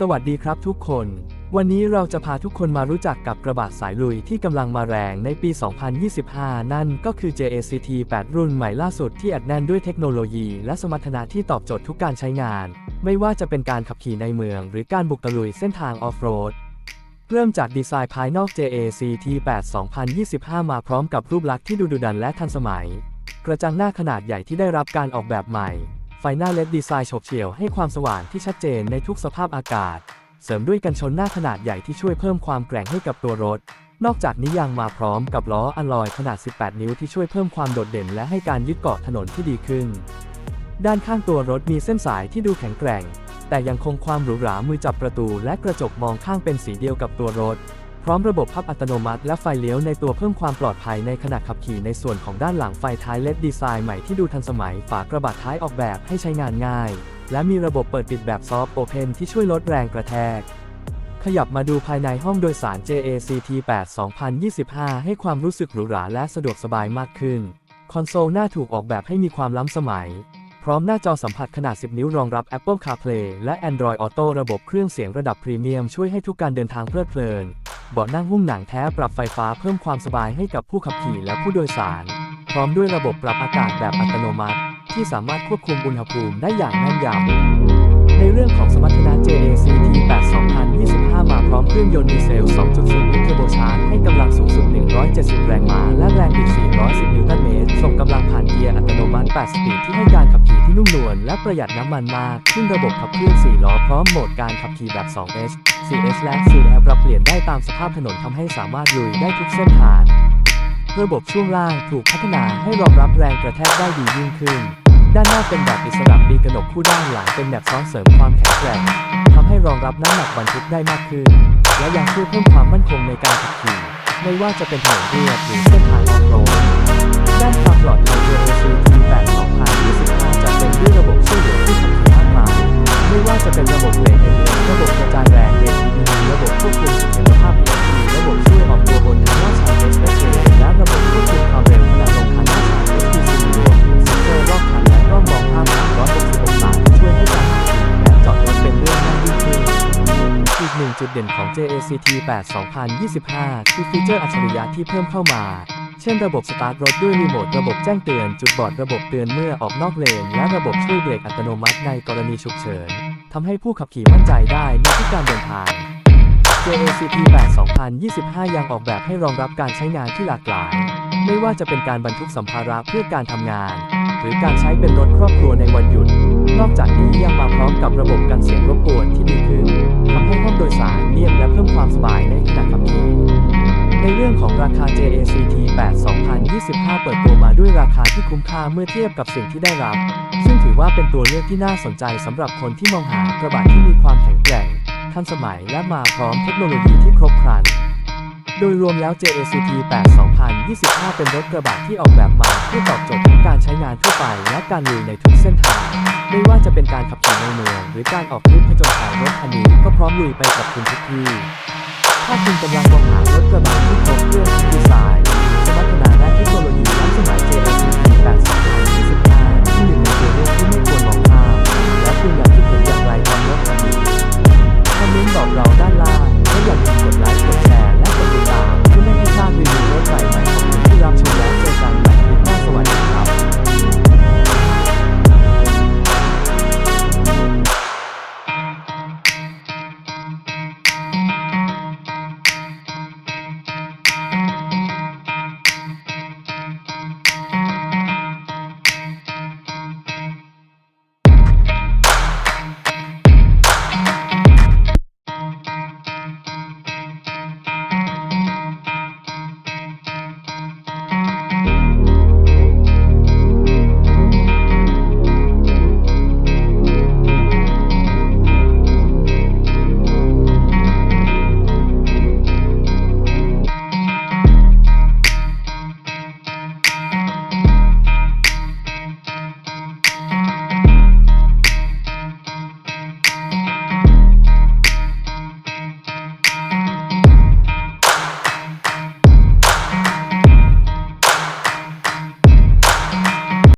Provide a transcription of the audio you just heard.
สวัสดีครับทุกคน วันนี้เราจะพาทุกคนมารู้จักกับกระบะสายลุยที่กำลังมาแรงในปี 2025 นั่นก็คือ JACT 8 รุ่นใหม่ล่าสุดที่อัดแน่นด้วยเทคโนโลยี และสมรรถนะที่ตอบโจทย์ทุกการใช้งาน ไม่ว่าจะเป็นการขับขี่ในเมือง หรือการบุกตะลุยเส้นทางออฟโรด เริ่มจากดีไซน์ภายนอก JACT 8 2025 มาพร้อมกับรูปลักษณ์ที่ดูดุดันและทันสมัย กระจังหน้าขนาดใหญ่ที่ได้รับการออกแบบใหม่ ไฟหน้าเลดดีไซน์ฉบเฉี่ยวให้ความสว่างที่ชัดเจนในทุกสภาพอากาศ เสริมด้วยกันชนหน้าขนาดใหญ่ที่ช่วยเพิ่มความแกร่งให้กับตัวรถ นอกจากนี้ยังมาพร้อมกับล้ออะลอยขนาด 18 นิ้วที่ช่วยเพิ่มความโดดเด่นและให้การยึดเกาะถนนที่ดีขึ้น ด้านข้างตัวรถมีเส้นสายที่ดูแข็งแกร่ง แต่ยังคงความหรูหรามือจับประตูและกระจกมองข้างเป็นสีเดียวกับตัวรถ พร้อมระบบพับอัตโนมัติและไฟเลี้ยวในตัวเพิ่มความปลอดภัยในขณะขับขี่ในส่วนของด้านหลังไฟท้ายเลดดีไซน์ใหม่ที่ดูทันสมัย ฝากระบะท้ายออกแบบให้ใช้งานง่าย และมีระบบเปิดปิดแบบซอฟต์โอเพนที่ช่วยลดแรงกระแทกขยับมาดูภายในห้องโดยสาร JACT 8 2025 ให้ความรู้สึกหรูหราและสะดวกสบายมากขึ้น คอนโซลหน้าถูกออกแบบให้มีความล้ำสมัย พร้อมหน้าจอสัมผัสขนาด 10 นิ้วรองรับ Apple CarPlay และ Android Auto ระบบเครื่องเสียงระดับพรีเมียมช่วยให้ทุกการเดินทางเพลิดเพลิน เบาะนั่งหุ้มหนังแท้ปรับไฟฟ้าเพิ่มความสบายให้กับผู้ขับขี่และผู้โดยสาร พร้อมด้วยระบบปรับอากาศแบบอัตโนมัติ ที่สามารถควบคุมอุณหภูมิได้อย่างแม่นยำในเรื่องของสมรรถนะ JACT 8 2025 มาพร้อมเครื่องยนต์ดีเซล 2.0 ลิตรเทอร์โบชาร์จให้กำลังสูงสุด 170 แรงม้าและแรงบิด410 8 สปีดที่ให้การขับขี่ที่นุ่มนวลและประหยัดน้ำมันมากขึ้นระบบขับเคลื่อน 4 ล้อพร้อมโหมดการขับขี่แบบ 2H 4S และ 4L ปรับเปลี่ยนได้ตามสภาพถนนทำให้สามารถลุยได้ทุกเส้นทาง ระบบช่วงล่างถูกพัฒนาให้รองรับแรงกระแทกได้ดียิ่งขึ้น ด้านหน้าเป็นแบบอิสระปีกระหนกคู่ด้านหลังเป็นแบบซ้อนเสริมความแข็งแกร่งทำให้รองรับน้ำหนักบรรทุกได้มากขึ้น และยังช่วยเพิ่มความมั่นคงในการขับขี่ ไม่ว่าจะเป็นถนนเรียบหรือเส้นทางออฟโรดด้านความปลอดภัย ว่าจะเป็นระบบเบรกเอเระบบกระจายแรง ATP ระบบควบคุมเสถียรภาพ ESP ระบบช่วยออกตัวบนทางลาดชัน Expressway และระบบควบคุมความเร็วขณะลงทางลาดชัน SPC รวมถึงเซ็นเซอร์รอบคันและกล้องมองภาพ360องศาช่วยให้การขับขี่และจอดรถเป็นเรื่องง่ายยิ่งขึ้นอีกหนึ่งจุดเด่นของ JACT 8 2025 คือฟีเจอร์อัจฉริยะที่เพิ่มเข้ามาเช่นระบบสตาร์ทรถด้วยรีโมทระบบแจ้งเตือน จุดบอดระบบเตือนเมื่อออกนอกเลน และระบบช่วยเบรกอัตโนมัติในกรณีฉุกเฉิน ทำให้ผู้ขับขี่มั่นใจได้ในทุกการเดินทาง JACP 8 2025 ยังออกแบบให้รองรับการใช้งานที่หลากหลาย ไม่ว่าจะเป็นการบรรทุกสัมภาระเพื่อการทำงาน หรือการใช้เป็นรถครอบครัวในวันหยุด นอกจากนี้ยังมาพร้อมกับระบบกันเสียงรบกวนที่ดีขึ้นทำให้ห้องโดยสารเงียบและเพิ่มความสบายในขณะขับขี่ ในเรื่องของราคา JACT 8 2025 เปิดตัวมาด้วยราคาที่คุ้มค่าเมื่อเทียบกับสิ่งที่ได้รับ ซึ่งถือว่าเป็นตัวเลือกที่น่าสนใจสำหรับคนที่มองหากระบะที่มีความแข็งแกร่ง ทันสมัยและมาพร้อมเทคโนโลยีที่ครบครัน โดยรวมแล้ว JACT 8 2025 เป็นรถกระบะที่ออกแบบมาเพื่อตอบโจทย์ทั้งการใช้งานทั่วไปและการลุยในทุกเส้นทาง ไม่ว่าจะเป็นการขับขี่ในเมืองหรือการออกทริปผจญภัยรถคันนี้ก็พร้อมลุยไปกับคุณทุกที่ ถ้าคุณกำลังมองหารถกระบะที่ครบเครื่องดีไซน์สมรรถนะและเทคโนโลยีล้ำสมัย JLTV 82